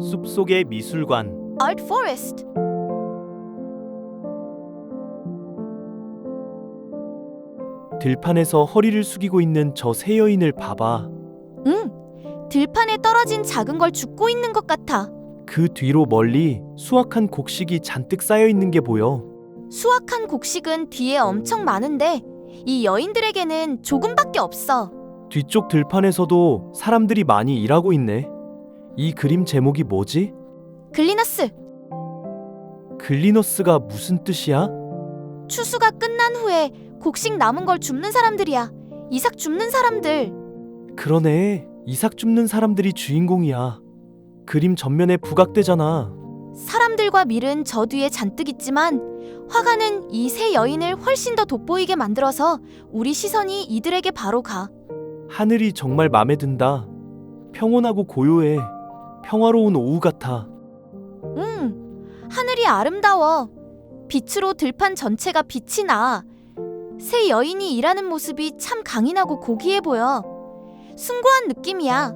숲속의 미술관. Art Forest. 들판에서 허리를 숙이고 있는 저새 여인을 봐봐. 응. 들판에 떨어진 작은 걸 줍고 있는 것 같아. 그 뒤로 멀리 수확한 곡식이 잔뜩 쌓여 있는 게 보여. 수확한 곡식은 뒤에 엄청 많은데 이 여인들에게는 조금밖에 없어. 뒤쪽 들판에서도 사람들이 많이 일하고 있네. 이 그림 제목이 뭐지? 글리너스, 글리너스가 무슨 뜻이야? 추수가 끝난 후에 곡식 남은 걸 줍는 사람들이야. 이삭 줍는 사람들. 그러네. 이삭 줍는 사람들이 주인공이야. 그림 전면에 부각되잖아. 사람들과 밀은 저 뒤에 잔뜩 있지만 화가는 이 세 여인을 훨씬 더 돋보이게 만들어서 우리 시선이 이들에게 바로 가. 하늘이 정말 맘에 든다. 평온하고 고요해. 평화로운 오후 같아. 응, 하늘이 아름다워. 빛으로 들판 전체가 빛이 나. 세 여인이 일하는 모습이 참 강인하고 고귀해 보여. 숭고한 느낌이야.